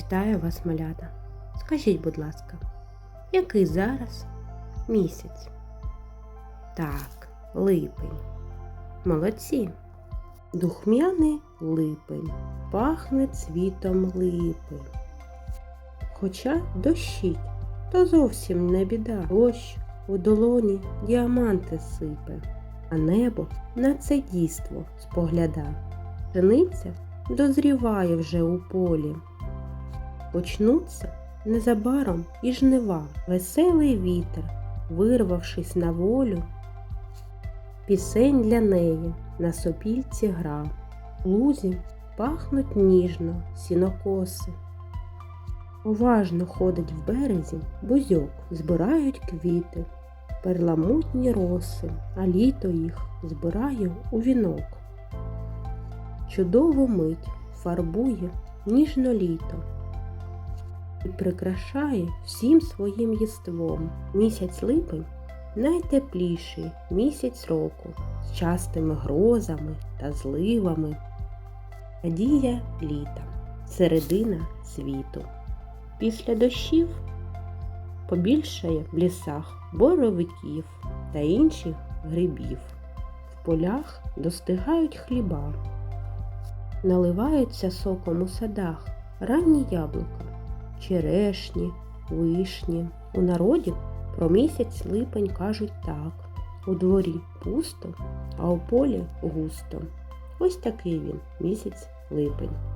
Вітаю вас, малята. Скажіть, будь ласка, який зараз місяць? Так, липень. Молодці. Духмяний липень, пахне цвітом липи. Хоча дощить, то зовсім не біда. Дощ у долоні діаманти сипе, а небо на це дійство спогляда. Пшениця дозріває вже у полі. Почнуться незабаром і жнива, веселий вітер, вирвавшись на волю, пісень для неї на сопільці гра, лузі пахнуть ніжно сінокоси. Уважно ходить в березі бузьок, збирають квіти, перламутні роси, а літо їх збирає у вінок. Чудову мить фарбує ніжно літо і прикрашає всім своїм єством. Місяць липень найтепліший місяць року з частими грозами та зливами. Надія літа, середина світу. Після дощів побільшає в лісах боровиків та інших грибів. В полях достигають хліба, наливаються соком у садах ранні яблука, черешні, вишні. У народі про місяць липень кажуть так. У дворі пусто, а у полі густо. Ось такий він місяць липень.